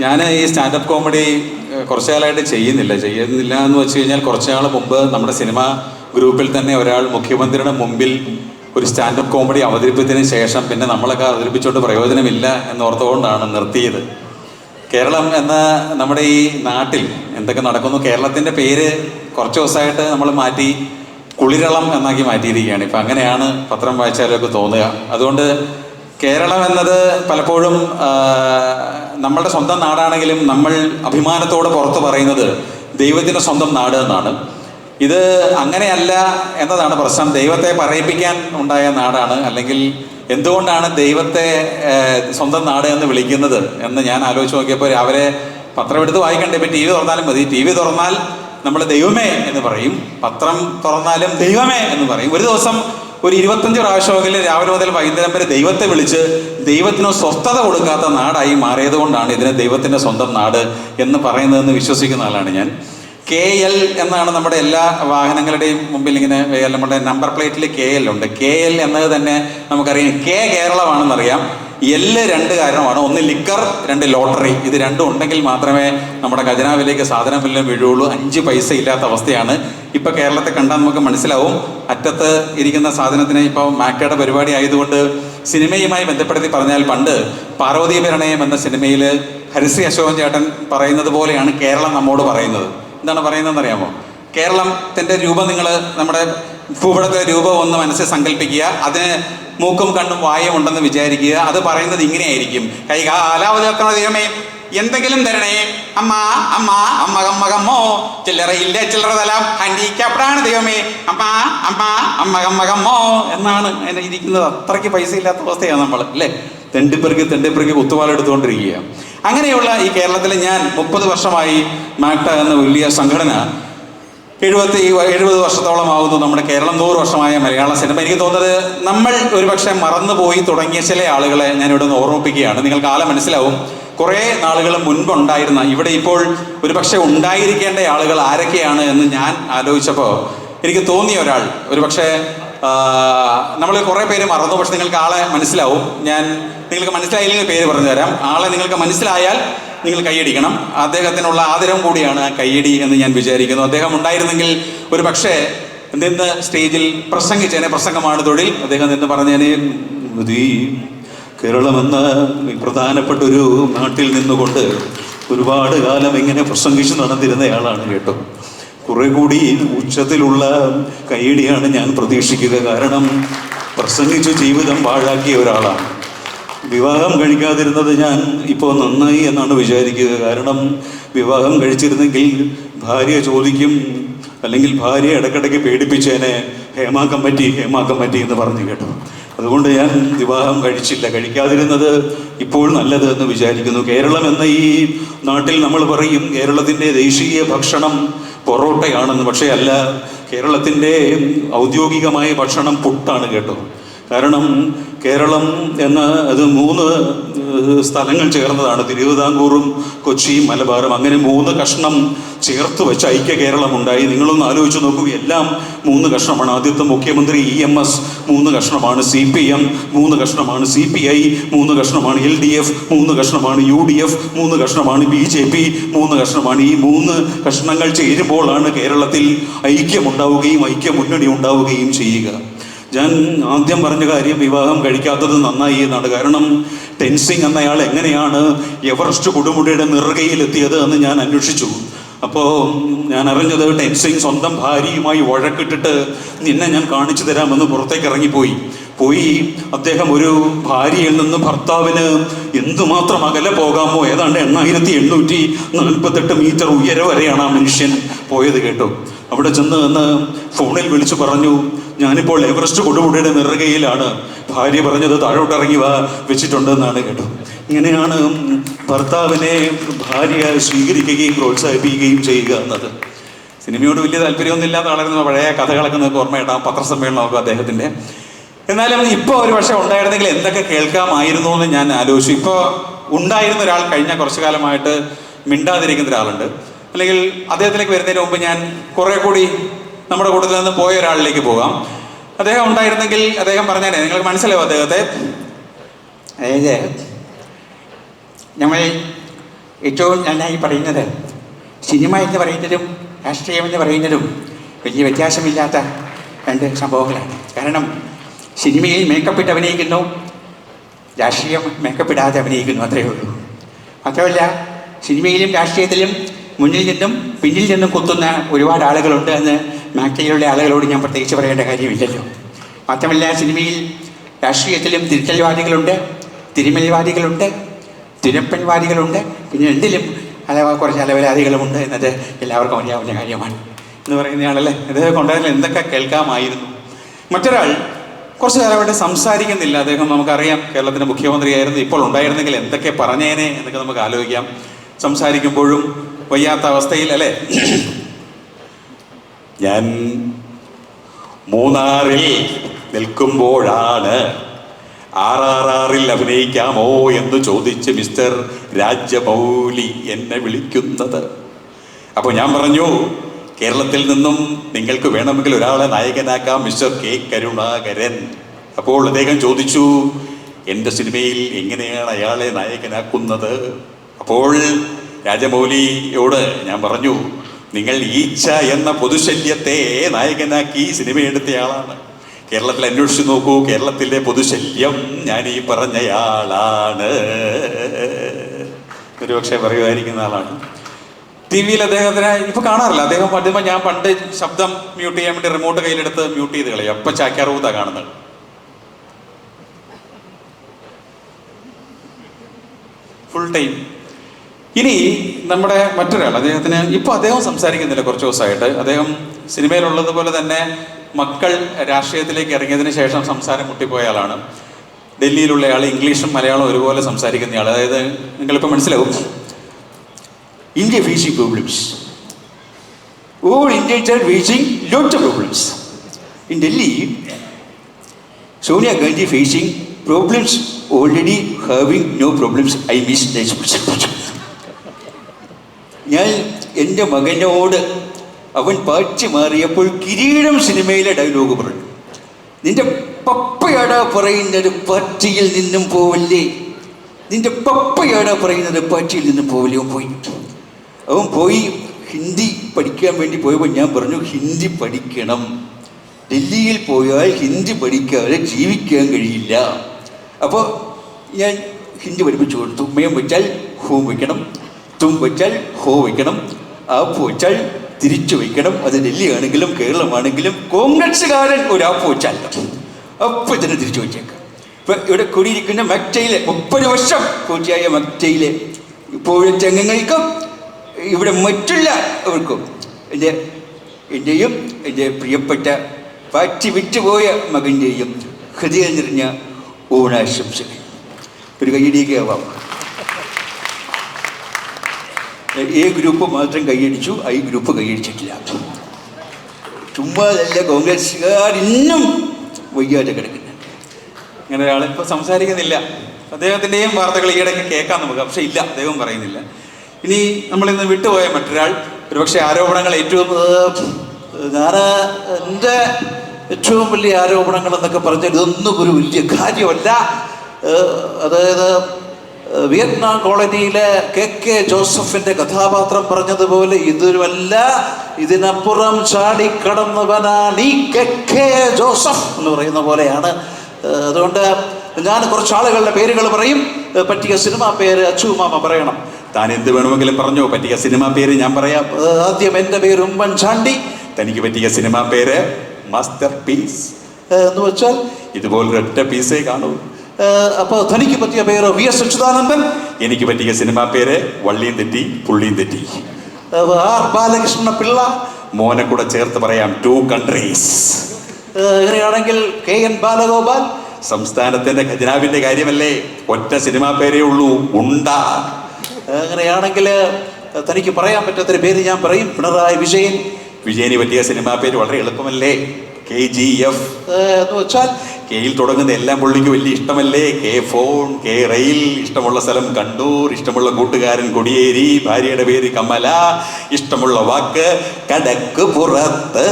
ഞാൻ ഈ standup comedy കുറച്ചു കാലമായിട്ട് ചെയ്യുന്നില്ല. ചെയ്യുന്നില്ല എന്ന് വെച്ച് കഴിഞ്ഞാൽ കുറച്ച് നാൾ മുമ്പ് നമ്മുടെ സിനിമ ഗ്രൂപ്പിൽ തന്നെ ഒരാൾ മുഖ്യമന്ത്രിയുടെ മുമ്പിൽ ഒരു സ്റ്റാൻഡപ്പ് കോമഡി അവതരിപ്പിച്ചതിന് ശേഷം പിന്നെ നമ്മളൊക്കെ അവതരിപ്പിച്ചുകൊണ്ട് പ്രയോജനമില്ല എന്നോർത്തുകൊണ്ടാണ് നിർത്തിയത്. കേരളം എന്ന നമ്മുടെ ഈ നാട്ടിൽ എന്തൊക്കെ നടക്കുന്നു കേരളത്തിന്റെ പേര് കുറച്ച് ദിവസമായിട്ട് നമ്മൾ മാറ്റി കുളിരളം എന്നാക്കി മാറ്റിയിരിക്കുകയാണ്. ഇപ്പം അങ്ങനെയാണ് പത്രം വായിച്ചാലൊക്കെ തോന്നുക. അതുകൊണ്ട് കേരളം എന്നത് പലപ്പോഴും നമ്മളുടെ സ്വന്തം നാടാണെങ്കിലും നമ്മൾ അഭിമാനത്തോടെ പുറത്ത് പറയുന്നത് ദൈവത്തിന്റെ സ്വന്തം നാട് എന്നാണ്. ഇത് അങ്ങനെയല്ല എന്നതാണ് പ്രശ്നം. ദൈവത്തെ പറയിപ്പിക്കാൻ ഉണ്ടായ നാടാണ്. അല്ലെങ്കിൽ എന്തുകൊണ്ടാണ് ദൈവത്തെ സ്വന്തം നാട് എന്ന് വിളിക്കുന്നത് എന്ന് ഞാൻ ആലോചിച്ച് നോക്കിയപ്പോൾ അവരെ പത്രം എടുത്ത് വായിക്കണ്ടേ? ഇപ്പം ടി വി തുറന്നാലും മതി. ടി വി തുറന്നാൽ നമ്മൾ ദൈവമേ എന്ന് പറയും. പത്രം തുറന്നാലും ദൈവമേ എന്ന് പറയും. ഒരു ദിവസം ഒരു ഇരുപത്തഞ്ച് പ്രാവശ്യമെങ്കിലും രാവിലെ മുതൽ വൈകുന്നേരം വരെ ദൈവത്തെ വിളിച്ച് ദൈവത്തിന് സ്വസ്ഥത കൊടുക്കാത്ത നാടായി മാറിയത് കൊണ്ടാണ് ഇതിനെ ദൈവത്തിന്റെ സ്വന്തം നാട് എന്ന് പറയുന്നതെന്ന് വിശ്വസിക്കുന്ന ആളാണ് ഞാൻ. കെ എൽ എന്നാണ് നമ്മുടെ എല്ലാ വാഹനങ്ങളുടെയും മുമ്പിൽ ഇങ്ങനെ നമ്മുടെ നമ്പർ പ്ലേറ്റിൽ കെ എൽ ഉണ്ട്. കെ എൽ എന്നത് തന്നെ നമുക്കറിയാം. കെ കേരളമാണെന്നറിയാം. എല്ല് രണ്ട് കാരണമാണ്. ഒന്ന് ലിക്കർ രണ്ട് ലോട്ടറി ഇത് രണ്ടും ഉണ്ടെങ്കിൽ മാത്രമേ നമ്മുടെ ഖജനാവിലേക്ക് സാധനം വല്ലതും വീഴുള്ളൂ അഞ്ച് പൈസ ഇല്ലാത്ത അവസ്ഥയാണ്. ഇപ്പൊ കേരളത്തെ കണ്ടാൽ നമുക്ക് മനസ്സിലാവും. അറ്റത്ത് ഇരിക്കുന്ന സാധനത്തിന് ഇപ്പോൾ മാക്കയുടെ പരിപാടി ആയതുകൊണ്ട് സിനിമയുമായി ബന്ധപ്പെടുത്തി പറഞ്ഞാൽ പണ്ട് പാർവതി പ്രണയം എന്ന സിനിമയിൽ ഹരിശ്രീ അശോകൻ ചേട്ടൻ പറയുന്നത് പോലെയാണ് കേരളം നമ്മോട് പറയുന്നത്. എന്താണ് പറയുന്നതെന്ന് അറിയാമോ? കേരളത്തിന്റെ രൂപം നിങ്ങൾ നമ്മുടെ ഭൂപടത്തിലെ രൂപം ഒന്ന് മനസ്സിൽ സങ്കല്പിക്കുക. അതിന് മൂക്കും കണ്ണും വായും ഉണ്ടെന്ന് വിചാരിക്കുക. അത് പറയുന്നത് ഇങ്ങനെയായിരിക്കും. കൈ കാലാവധി ദൈവമേ എന്തെങ്കിലും തരണേ. അമ്മ അമ്മ അമ്മ കമ്മകമ്മോ ചില്ലറയില്ല ചില്ലറ തലാം. ഹാൻഡിക്യാപ്ഡാണ് ദൈവമേ. അമ്മ അമ്മ അമ്മ കമ്മകമ്മോ എന്നാണ് എന്നെ ഇരിക്കുന്നത്. അത്രയ്ക്ക് പൈസ ഇല്ലാത്ത അവസ്ഥയാണ് നമ്മൾ അല്ലേ? തെണ്ടിപ്പെറുക്കി തെണ്ടിപ്പെറുക്കി കുത്തുപാല എടുത്തുകൊണ്ടിരിക്കുകയാണ് അങ്ങനെയുള്ള ഈ കേരളത്തിൽ ഞാൻ മുപ്പത് വർഷമായി മാക്ട എന്ന വലിയ സംഘടന എഴുപത്തി എഴുപത് വർഷത്തോളം ആകുന്നു നമ്മുടെ കേരളം. നൂറ് വർഷമായ മലയാള സിനിമ. എനിക്ക് തോന്നുന്നത് നമ്മൾ ഒരുപക്ഷെ മറന്നുപോയി തുടങ്ങിയ ചില ആളുകളെ ഞാൻ ഇവിടെ നിന്ന് ഓർമ്മിപ്പിക്കുകയാണ്. നിങ്ങൾ കാലം മനസ്സിലാവും. കുറേ നാളുകൾ മുൻപുണ്ടായിരുന്ന ഇവിടെ ഇപ്പോൾ ഒരുപക്ഷെ ഉണ്ടായിരിക്കേണ്ട ആളുകൾ ആരൊക്കെയാണ് എന്ന് ഞാൻ ആലോചിച്ചപ്പോൾ എനിക്ക് തോന്നിയ ഒരാൾ. ഒരുപക്ഷെ നമ്മൾ കുറേ പേര് മറന്നു പക്ഷെ നിങ്ങൾക്ക് ആളെ മനസ്സിലാവും. ഞാൻ നിങ്ങൾക്ക് മനസ്സിലായില്ലെങ്കിൽ പേര് പറഞ്ഞു തരാം ആളെ നിങ്ങൾക്ക് മനസ്സിലായാൽ നിങ്ങൾ കൈയടിക്കണം. അദ്ദേഹത്തിനുള്ള ആദരവും കൂടിയാണ് ആ കൈയടി എന്ന് ഞാൻ വിചാരിക്കുന്നു. അദ്ദേഹം ഉണ്ടായിരുന്നെങ്കിൽ ഒരു പക്ഷേ നിന്ന് സ്റ്റേജിൽ പ്രസംഗിച്ചേനെ പ്രസംഗമാണ് തൊഴിൽ. അദ്ദേഹം നിന്ന് പറഞ്ഞേനെ "ഈ കേരളമെന്ന പ്രധാനപ്പെട്ട ഒരു നാട്ടിൽ നിന്നുകൊണ്ട് ഒരുപാട് കാലം ഇങ്ങനെ പ്രസംഗിച്ചു നടന്നിരുന്നയാളാണ് കേട്ടോ. കുറെ കൂടി ഉച്ചത്തിലുള്ള കൈയടിയാണ് ഞാൻ പ്രതീക്ഷിക്കുക. കാരണം പ്രസംഗിച്ചു ജീവിതം പാഴാക്കിയ ഒരാളാണ്. വിവാഹം കഴിക്കാതിരുന്നത് ഞാൻ ഇപ്പോൾ നന്നായി എന്നാണ് വിചാരിക്കുക. കാരണം വിവാഹം കഴിച്ചിരുന്നെങ്കിൽ ഭാര്യ ചോദിക്കും അല്ലെങ്കിൽ ഭാര്യ ഇടയ്ക്കിടയ്ക്ക് പേടിപ്പിച്ചേനെ ഹേമ കമ്മിറ്റി ഹേമ കമ്മിറ്റി എന്ന് പറഞ്ഞു കേട്ടു. അതുകൊണ്ട് ഞാൻ വിവാഹം കഴിച്ചില്ല. കഴിക്കാതിരുന്നത് ഇപ്പോൾ നല്ലത് എന്ന് വിചാരിക്കുന്നു. കേരളം എന്ന ഈ നാട്ടിൽ നമ്മൾ പറയും കേരളത്തിന്റെ ദേശീയ ഭക്ഷണം പൊറോട്ടയാണെന്ന് പക്ഷേ അല്ല കേരളത്തിന്റെ ഔദ്യോഗികമായ ഭക്ഷണം പുട്ടാണ് കേട്ടോ. കാരണം കേരളം എന്ന അത് മൂന്ന് സ്ഥലങ്ങൾ ചേർന്നതാണ്. തിരുവിതാംകൂറും കൊച്ചിയും മലബാറും. അങ്ങനെ മൂന്ന് കഷ്ണം ചേർത്ത് വെച്ച് ഐക്യ കേരളം ഉണ്ടായി നിങ്ങളൊന്ന് ആലോചിച്ച് നോക്കൂ. എല്ലാം മൂന്ന് കഷ്ണമാണ്. ആദ്യത്തെ മുഖ്യമന്ത്രി ഇ എം എസ് മൂന്ന് കഷ്ണമാണ് സി പി എം മൂന്ന് കഷ്ണമാണ് സി പി ഐ മൂന്ന് കഷ്ണമാണ് എൽ ഡി എഫ് മൂന്ന് കഷ്ണമാണ് യു ഡി എഫ് മൂന്ന് കഷ്ണമാണ് ബി ജെ പി മൂന്ന് കഷ്ണമാണ് ഈ മൂന്ന് കഷ്ണങ്ങൾ ചേരുമ്പോഴാണ് കേരളത്തിൽ ഐക്യമുണ്ടാവുകയും ഐക്യ മുന്നണി ഉണ്ടാവുകയും ചെയ്യുക. ഞാൻ ആദ്യം പറഞ്ഞ കാര്യം വിവാഹം കഴിക്കാത്തത് നന്നായി എന്നാണ്. കാരണം ടെൻസിങ് എന്നയാൾ എങ്ങനെയാണ് എവറസ്റ്റ് കൊടുമുടിയുടെ നെറുകയിലെത്തിയത് എന്ന് ഞാൻ അന്വേഷിച്ചു. അപ്പോൾ ഞാൻ അറിഞ്ഞത് ടെൻസിങ് സ്വന്തം ഭാര്യയുമായി വഴക്കിട്ടിട്ട് നിന്നെ ഞാൻ കാണിച്ചു തരാമെന്ന് പുറത്തേക്ക് ഇറങ്ങിപ്പോയി. പോയി അദ്ദേഹം ഒരു ഭാര്യയിൽ നിന്ന് ഭർത്താവിന് എന്തുമാത്രം അകലെ പോകാമോ? ഏതാണ്ട് എണ്ണായിരത്തി എണ്ണൂറ്റി നാൽപ്പത്തെട്ട് മീറ്റർ ഉയരം വരെയാണ് ആ മനുഷ്യൻ പോയത് കേട്ടോ. അവിടെ ചെന്ന് നിന്ന് ഫോണിൽ വിളിച്ചു പറഞ്ഞു ഞാനിപ്പോൾ എവറസ്റ്റ് കൊടുമുടിയുടെ നെറുകയിലാണ്. ഭാര്യ പറഞ്ഞത് താഴോട്ടിറങ്ങി വാ വെച്ചിട്ടുണ്ടെന്നാണ് കേട്ടോ. ഇങ്ങനെയാണ് ഭർത്താവിനെ ഭാര്യ സ്വീകരിക്കുകയും പ്രോത്സാഹിപ്പിക്കുകയും ചെയ്യുക എന്നത്. സിനിമയോട് വലിയ താല്പര്യമൊന്നും ഇല്ലാത്ത ആളായിരുന്നു പഴയ കഥകളൊക്കെ നിങ്ങൾക്ക് ഓർമ്മയുണ്ടാവും പത്രസമ്മേളനമൊക്കെ അദ്ദേഹത്തിന്റെ. എന്നാലും ഇപ്പോൾ ഒരു പക്ഷേ ഉണ്ടായിരുന്നെങ്കിൽ എന്തൊക്കെ കേൾക്കാമായിരുന്നു എന്ന് ഞാൻ ആലോചിച്ചു. ഇപ്പോൾ ഉണ്ടായിരുന്ന ഒരാൾ കഴിഞ്ഞ കുറച്ചു കാലമായിട്ട് മിണ്ടാതിരിക്കുന്ന ഒരാളുണ്ട്. അല്ലെങ്കിൽ അദ്ദേഹത്തിലേക്ക് വരുന്നതിന് മുമ്പ് ഞാൻ കുറെ കൂടി നമ്മുടെ കൂട്ടത്തിൽ നിന്ന് പോയ ഒരാളിലേക്ക് പോകാം. അദ്ദേഹം ഉണ്ടായിരുന്നെങ്കിൽ അദ്ദേഹം പറഞ്ഞേ നിങ്ങൾക്ക് മനസ്സിലാവും അദ്ദേഹത്തെ? അതായത് ഏറ്റവും നന്നായി പറയുന്നത് സിനിമ എന്ന് പറയുന്നതും രാഷ്ട്രീയം എന്ന് പറയുന്നതും വലിയ വ്യത്യാസമില്ലാത്ത രണ്ട് സംഭവങ്ങളാണ്. കാരണം സിനിമയിൽ മേക്കപ്പ് ഇട്ട് അഭിനയിക്കുന്നു രാഷ്ട്രീയം മേക്കപ്പ് ഇടാതെ അഭിനയിക്കുന്നു അത്രയേ ഉള്ളൂ. മാത്രമല്ല സിനിമയിലും രാഷ്ട്രീയത്തിലും മുന്നിൽ നിന്നും പിന്നിൽ നിന്നും കുത്തുന്ന ഒരുപാട് ആളുകളുണ്ട് എന്ന് മാക്ടയിലുള്ള ആളുകളോട് ഞാൻ പ്രത്യേകിച്ച് പറയേണ്ട കാര്യമില്ലല്ലോ. മാത്രമല്ല സിനിമയിൽ രാഷ്ട്രീയത്തിലും തിരുത്തൽവാദികളുണ്ട് തിരുമൽവാദികളുണ്ട് തിരുപ്പൻവാദികളുണ്ട് പിന്നെ എന്തിലും അലവ കുറച്ച് അലവലാദികളുമുണ്ട് എന്നത് എല്ലാവർക്കും അറിയാവുന്ന കാര്യമാണ് എന്ന് പറയുന്നയാളല്ലേ അദ്ദേഹം കൊണ്ടുവരുന്ന എന്തൊക്കെ കേൾക്കാമായിരുന്നു. മറ്റൊരാൾ കുറച്ച് കാലമായിട്ട് സംസാരിക്കുന്നില്ല. അദ്ദേഹം നമുക്കറിയാം കേരളത്തിന്റെ മുഖ്യമന്ത്രിയായിരുന്നു. ഇപ്പോൾ ഉണ്ടായിരുന്നെങ്കിൽ എന്തൊക്കെ പറഞ്ഞേനെ എന്നൊക്കെ നമുക്ക് ആലോചിക്കാം. സംസാരിക്കുമ്പോഴും വയ്യാത്ത അവസ്ഥയിൽ അല്ലേ? ഞാൻ മൂന്നാറിൽ നിൽക്കുമ്പോഴാണ് ആർ ആർ ആറിൽ അഭിനയിക്കാമോ എന്ന് ചോദിച്ച് മിസ്റ്റർ രാജ്യമൗലി എന്നെ വിളിക്കുന്നത്. അപ്പോൾ ഞാൻ പറഞ്ഞു കേരളത്തിൽ നിന്നും നിങ്ങൾക്ക് വേണമെങ്കിൽ ഒരാളെ നായകനാക്കാം മിസ്റ്റർ കെ കരുണാകരൻ. അപ്പോൾ അദ്ദേഹം ചോദിച്ചു എന്റെ സിനിമയിൽ എങ്ങനെയാണ് അയാളെ നായകനാക്കുന്നത്? അപ്പോൾ രാജമൗലിയോട് ഞാൻ പറഞ്ഞു നിങ്ങൾ ഈച്ച എന്ന പൊതുശല്യത്തെ നായകനാക്കി സിനിമ എടുത്തയാളാണ് കേരളത്തിൽ അന്വേഷിച്ചു നോക്കൂ കേരളത്തിലെ പൊതുശല്യം ഞാൻ ഈ പറഞ്ഞയാളാണ്. ഒരുപക്ഷെ പറയുമായിരിക്കുന്ന ആളാണ്. ടി വിയിൽ അദ്ദേഹത്തിന് ഇപ്പൊ കാണാറില്ല. അദ്ദേഹം പണ്ടുമ്പോ ഞാൻ പണ്ട് ശബ്ദം മ്യൂട്ട് ചെയ്യാൻ വേണ്ടി റിമോട്ട് കയ്യിലെടുത്ത് മ്യൂട്ട് ചെയ്ത് കളയും. അപ്പൊ ചാക്യാറൂത്താ കാണുന്നത്. ഫുൾ ടൈം ഇനി നമ്മുടെ മറ്റൊരാൾ അദ്ദേഹത്തിന് ഇപ്പൊ അദ്ദേഹം സംസാരിക്കുന്നില്ല കുറച്ച് ദിവസമായിട്ട്. അദ്ദേഹം സിനിമയിലുള്ളതുപോലെ തന്നെ മക്കൾ രാഷ്ട്രീയത്തിലേക്ക് ഇറങ്ങിയതിന് ശേഷം സംസാരം മുട്ടിപ്പോയ ആളാണ്. ഡൽഹിയിലുള്ള ആൾ ഇംഗ്ലീഷും മലയാളവും ഒരുപോലെ സംസാരിക്കുന്ന ആൾ അതായത് നിങ്ങളിപ്പോൾ മനസ്സിലാവും. India facing problems all India are problems in Delhi. In Delhi, problems already facing no problems I problems. ഞാൻ എന്റെ മകനോട് അവൻ പാച്ചു മാറിയപ്പോൾ കിരീടം സിനിമയിലെ ഡയലോഗ് പറഞ്ഞു. നിന്റെ പപ്പയാടാ പറയുന്നത് പാറ്റിയിൽ നിന്നും പോവല്ലേ? നിന്റെ പപ്പയാടാ പറയുന്നത് പാറ്റിയിൽ നിന്നും പോവല്ലേ? അവൻ പോയി. അവൻ പോയി ഹിന്ദി പഠിക്കാൻ വേണ്ടി പോയപ്പോൾ ഞാൻ പറഞ്ഞു ഹിന്ദി പഠിക്കണം. ഡൽഹിയിൽ പോയാൽ ഹിന്ദി പഠിക്കാതെ ജീവിക്കാൻ കഴിയില്ല. അപ്പോൾ ഞാൻ ഹിന്ദി പഠിപ്പിച്ചു കൊടുത്തു. മേം വെച്ചാൽ ഹോം വയ്ക്കണം തും വെച്ചാൽ ഹോ വയ്ക്കണം ആപ്പ് വെച്ചാൽ തിരിച്ചു വയ്ക്കണം അത് ഡൽഹി ആണെങ്കിലും കേരളമാണെങ്കിലും കോൺഗ്രസ്സുകാരൻ ഒരു ആപ്പ് വെച്ചാൽ അപ്പോൾ തന്നെ തിരിച്ചു വെച്ചേക്കാം. ഇപ്പം ഇവിടെ കൂടിയിരിക്കുന്ന മക്റ്റയിലെ മുപ്പത് വർഷം പൂർത്തിയായ മക്റ്റയിലെ ഇപ്പോഴും ചെങ്ങങ്ങൾക്കും ഇവിടെ മറ്റുള്ളവർക്കും എന്റെ എന്റെയും എന്റെ പ്രിയപ്പെട്ട പാറ്റി വിറ്റുപോയ മകന്റെയും ഹൃദയം നിറഞ്ഞ ഓണാശംസകൾ. ഒരു കൈയടിയൊക്കെ ആവാം. എ ഗ്രൂപ്പ് മാത്രം കൈയടിച്ചു ഐ ഗ്രൂപ്പ് കൈയടിച്ചിട്ടില്ല. ചുമ്മാതല്ല കോൺഗ്രസ്സുകാർ ഇന്നും വയ്യാതെ കിടക്കുന്നുണ്ട്. ഇങ്ങനെ ഒരാൾ ഇപ്പൊ സംസാരിക്കുന്നില്ല. അദ്ദേഹത്തിന്റെയും വാർത്തകൾ ഈയിടയ്ക്ക് കേൾക്കാം നമുക്ക് പക്ഷെ ഇല്ല അദ്ദേഹം പറയുന്നില്ല. ഇനി നമ്മളിന്ന് വിട്ടുപോയ മറ്റൊരാൾ ഒരുപക്ഷെ ആരോപണങ്ങൾ ഏറ്റവും ഞാൻ എന്റെ ഏറ്റവും വലിയ ആരോപണങ്ങൾ എന്നൊക്കെ പറഞ്ഞാൽ ഇതൊന്നും ഒരു വലിയ കാര്യമല്ല. അതായത് വിയറ്റ്നാം കോളനിയിലെ കെ കെ ജോസഫിന്റെ കഥാപാത്രം പറഞ്ഞതുപോലെ ഇതൊരുമല്ല ഇതിനപ്പുറം ചാടിക്കടന്നവനാണ് ഈ കെ കെ ജോസഫ് എന്ന് പറയുന്ന പോലെയാണ്. അതുകൊണ്ട് ഞാൻ കുറച്ച് ആളുകളുടെ പേരുകൾ പറയും. പറ്റിയ സിനിമ പേര് അച്ചുമാമ പറയണം. താൻ എന്ത് വേണമെങ്കിലും പറഞ്ഞോ. പറ്റിയ സിനിമ പേര് ഞാൻ പറയാം. ആദ്യം എന്റെ പേര് ഉമ്മൻചാണ്ടി തനിക്ക് പറ്റിയ സിനിമ പേര് മാസ്റ്റർ പീസ്. എന്ന് വെച്ചാൽ ഇതുപോലൊരു ഒറ്റ പീസേ കാണൂ. ഏഹ് അപ്പൊ തനിക്ക് പറ്റിയ പേര് വി എസ് അച്യുതാനന്ദൻ. എനിക്ക് പറ്റിയ സിനിമ പേര് വള്ളിയും തെറ്റി പുള്ളിയും തെറ്റി. ആർ ബാലകൃഷ്ണ പിള്ള മോനെ കൂടെ ചേർത്ത് പറയാം ടു കൺട്രീസ് അങ്ങനെയാണെങ്കിൽ കെ എൻ ബാലഗോപാൽ സംസ്ഥാനത്തിന്റെ ഖജനാവിന്റെ കാര്യമല്ലേ? ഒറ്റ സിനിമാ പേരേ ഉള്ളൂ ഉണ്ട. അങ്ങനെയാണെങ്കിൽ തനിക്ക് പറയാൻ പറ്റാത്തൊരു പേര് ഞാൻ പറയും പിണറായി വിജയൻ. വിജയന് പറ്റിയ സിനിമാ പേര് വളരെ എളുപ്പമല്ലേ? K G F. എന്ന് വെച്ചാൽ കെയിൽ തുടങ്ങുന്ന എല്ലാം പുള്ളിക്ക് വലിയ ഇഷ്ടമല്ലേ? കെ ഫോൺ കെ റെയിൽ ഇഷ്ടമുള്ള സ്ഥലം കണ്ണൂർ ഇഷ്ടമുള്ള കൂട്ടുകാരൻ കൊടിയേരി ഭാര്യയുടെ പേര് കമല ഇഷ്ടമുള്ള വാക്ക് കടക്ക് പുറത്ത്.